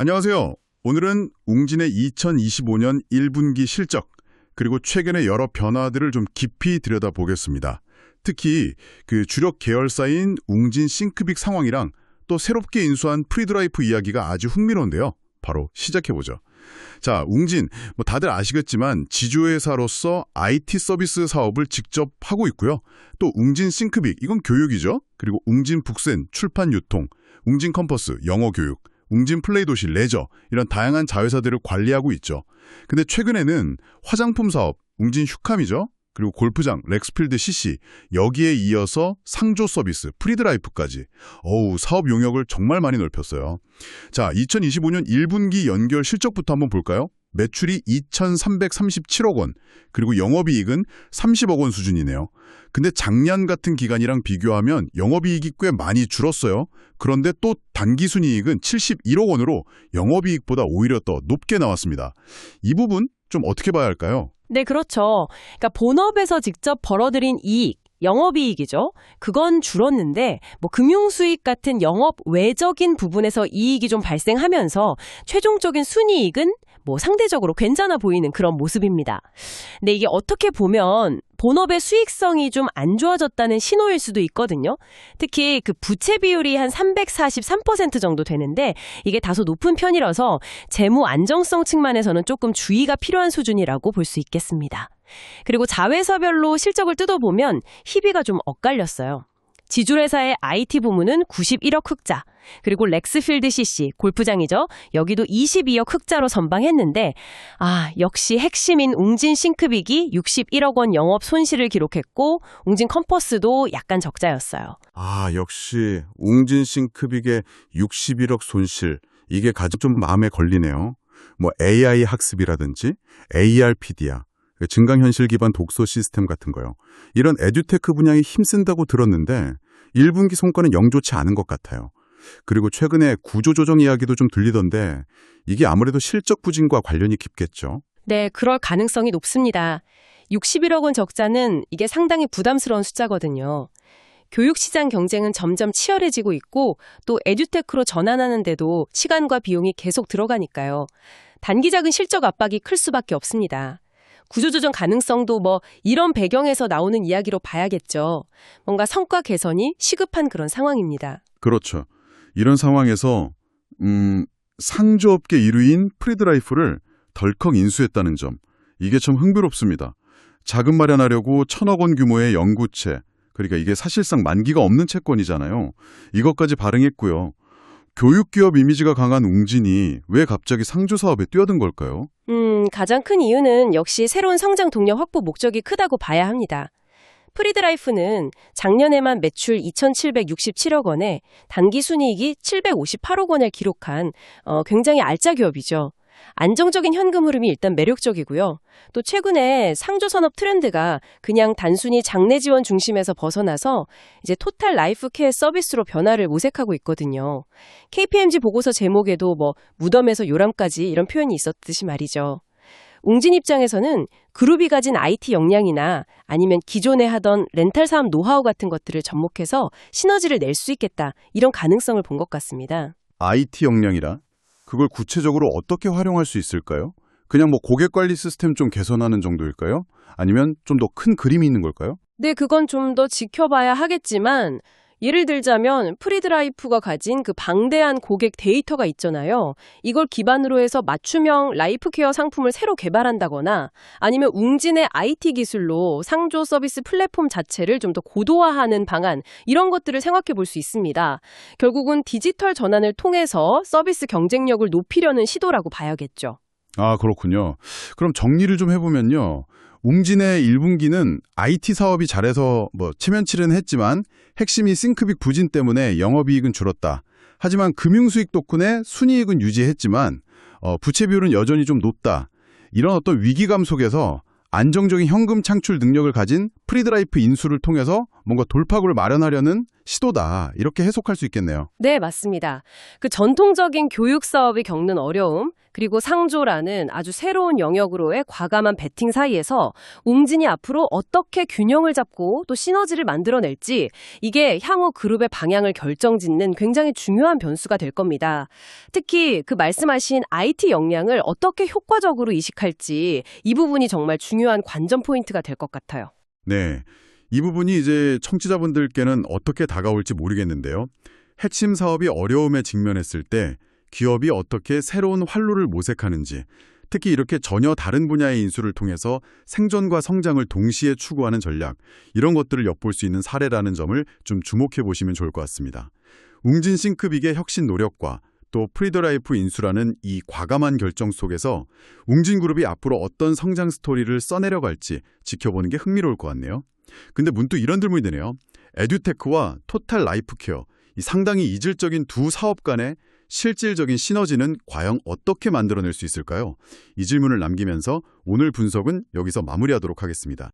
안녕하세요. 오늘은 웅진의 2025년 1분기 실적 그리고 최근의 여러 변화들을 좀 깊이 들여다보겠습니다. 특히 그 주력 계열사인 웅진 싱크빅 상황이랑 또 새롭게 인수한 프리드라이프 이야기가 아주 흥미로운데요. 바로 시작해보죠. 자, 웅진, 뭐 다들 아시겠지만 지주회사로서 IT 서비스 사업을 직접 하고 있고요. 또 웅진 싱크빅, 이건 교육이죠. 그리고 웅진 북센, 출판 유통, 웅진 컴퍼스, 영어 교육, 웅진 플레이 도시, 레저 이런 다양한 자회사들을 관리하고 있죠. 근데 최근에는 화장품 사업, 웅진 휴캄이죠. 그리고 골프장, 렉스필드 CC, 여기에 이어서 상조 서비스, 프리드라이프까지. 어우, 사업 용역을 정말 많이 넓혔어요. 자, 2025년 1분기 연결 실적부터 한번 볼까요? 매출이 2,337억 원, 그리고 영업이익은 30억 원 수준이네요. 근데 작년 같은 기간이랑 비교하면 영업이익이 꽤 많이 줄었어요. 그런데 또 단기순이익은 71억 원으로 영업이익보다 오히려 더 높게 나왔습니다. 이 부분 좀 어떻게 봐야 할까요? 네, 그렇죠. 그러니까 본업에서 직접 벌어들인 이익, 영업이익이죠. 그건 줄었는데 뭐 금융수익 같은 영업 외적인 부분에서 이익이 좀 발생하면서 최종적인 순이익은 뭐 상대적으로 괜찮아 보이는 그런 모습입니다. 근데 이게 어떻게 보면 본업의 수익성이 좀 안 좋아졌다는 신호일 수도 있거든요. 특히 그 부채 비율이 한 343% 정도 되는데 이게 다소 높은 편이라서 재무 안정성 측면에서는 조금 주의가 필요한 수준이라고 볼 수 있겠습니다. 그리고 자회사별로 실적을 뜯어보면 희비가 좀 엇갈렸어요. 지주회사의 IT 부문은 91억 흑자, 그리고 렉스필드 CC, 골프장이죠. 여기도 22억 흑자로 선방했는데, 아, 역시 핵심인 웅진 싱크빅이 61억 원 영업 손실을 기록했고, 웅진 컴퍼스도 약간 적자였어요. 아, 역시 웅진 싱크빅의 61억 손실. 이게 가장 좀 마음에 걸리네요. 뭐 AI 학습이라든지 ARPD야. 증강현실 기반 독서 시스템 같은 거요. 이런 에듀테크 분야에 힘쓴다고 들었는데 1분기 성과는 영 좋지 않은 것 같아요. 그리고 최근에 구조조정 이야기도 좀 들리던데 이게 아무래도 실적 부진과 관련이 깊겠죠. 네, 그럴 가능성이 높습니다. 61억 원 적자는 이게 상당히 부담스러운 숫자거든요. 교육시장 경쟁은 점점 치열해지고 있고 또 에듀테크로 전환하는데도 시간과 비용이 계속 들어가니까요. 단기적인 실적 압박이 클 수밖에 없습니다. 구조조정 가능성도 뭐 이런 배경에서 나오는 이야기로 봐야겠죠. 뭔가 성과 개선이 시급한 그런 상황입니다. 그렇죠. 이런 상황에서 음, 상조업계 1위인 프리드라이프를 덜컥 인수했다는 점. 이게 참 흥미롭습니다. 자금 마련하려고 천억 원 규모의 연구체, 그러니까 이게 사실상 만기가 없는 채권이잖아요. 이것까지 발행했고요. 교육기업 이미지가 강한 웅진이 왜 갑자기 상조 사업에 뛰어든 걸까요? 음, 가장 큰 이유는 역시 새로운 성장 동력 확보 목적이 크다고 봐야 합니다. 프리드라이프는 작년에만 매출 2,767억 원에 단기 순이익이 758억 원을 기록한 어, 굉장히 알짜 기업이죠. 안정적인 현금 흐름이 일단 매력적이고요. 또 최근에 상조 산업 트렌드가 그냥 단순히 장내 지원 중심에서 벗어나서 이제 토탈 라이프 케어 서비스로 변화를 모색하고 있거든요. KPMG 보고서 제목에도 뭐 무덤에서 요람까지 이런 표현이 있었듯이 말이죠. 웅진 입장에서는 그룹이 가진 IT 역량이나 아니면 기존에 하던 렌탈 사업 노하우 같은 것들을 접목해서 시너지를 낼 수 있겠다. 이런 가능성을 본 것 같습니다. IT 역량이라 그걸 구체적으로 어떻게 활용할 수 있을까요? 그냥 뭐 고객 관리 시스템 좀 개선하는 정도일까요? 아니면 좀 더 큰 그림이 있는 걸까요? 네, 그건 좀 더 지켜봐야 하겠지만 예를 들자면 프리드라이프가 가진 그 방대한 고객 데이터가 있잖아요. 이걸 기반으로 해서 맞춤형 라이프케어 상품을 새로 개발한다거나 아니면 웅진의 IT 기술로 상조 서비스 플랫폼 자체를 좀 더 고도화하는 방안 이런 것들을 생각해 볼 수 있습니다. 결국은 디지털 전환을 통해서 서비스 경쟁력을 높이려는 시도라고 봐야겠죠. 아, 그렇군요. 그럼 정리를 좀 해보면요. 웅진의 1분기는 IT 사업이 잘해서 뭐 체면치는 했지만 핵심이 싱크빅 부진 때문에 영업이익은 줄었다. 하지만 금융수익 덕분에 순이익은 유지했지만 어, 부채 비율은 여전히 좀 높다. 이런 어떤 위기감 속에서 안정적인 현금 창출 능력을 가진 프리드라이프 인수를 통해서 뭔가 돌파구를 마련하려는 시도다. 이렇게 해석할 수 있겠네요. 네, 맞습니다. 그 전통적인 교육 사업이 겪는 어려움, 그리고 상조라는 아주 새로운 영역으로의 과감한 베팅 사이에서 웅진이 앞으로 어떻게 균형을 잡고 또 시너지를 만들어낼지 이게 향후 그룹의 방향을 결정짓는 굉장히 중요한 변수가 될 겁니다. 특히 그 말씀하신 IT 역량을 어떻게 효과적으로 이식할지 이 부분이 정말 중요한 관전 포인트가 될 것 같아요. 네. 이 부분이 이제 청취자분들께는 어떻게 다가올지 모르겠는데요. 핵심 사업이 어려움에 직면했을 때 기업이 어떻게 새로운 활로를 모색하는지, 특히 이렇게 전혀 다른 분야의 인수를 통해서 생존과 성장을 동시에 추구하는 전략, 이런 것들을 엿볼 수 있는 사례라는 점을 좀 주목해 보시면 좋을 것 같습니다. 웅진 싱크빅의 혁신 노력과 또 프리더라이프 인수라는 이 과감한 결정 속에서 웅진그룹이 앞으로 어떤 성장 스토리를 써내려갈지 지켜보는 게 흥미로울 것 같네요. 근데 문득 이런 질문이 드네요. 에듀테크와 토탈 라이프케어, 이 상당히 이질적인 두 사업 간의 실질적인 시너지는 과연 어떻게 만들어낼 수 있을까요? 이 질문을 남기면서 오늘 분석은 여기서 마무리하도록 하겠습니다.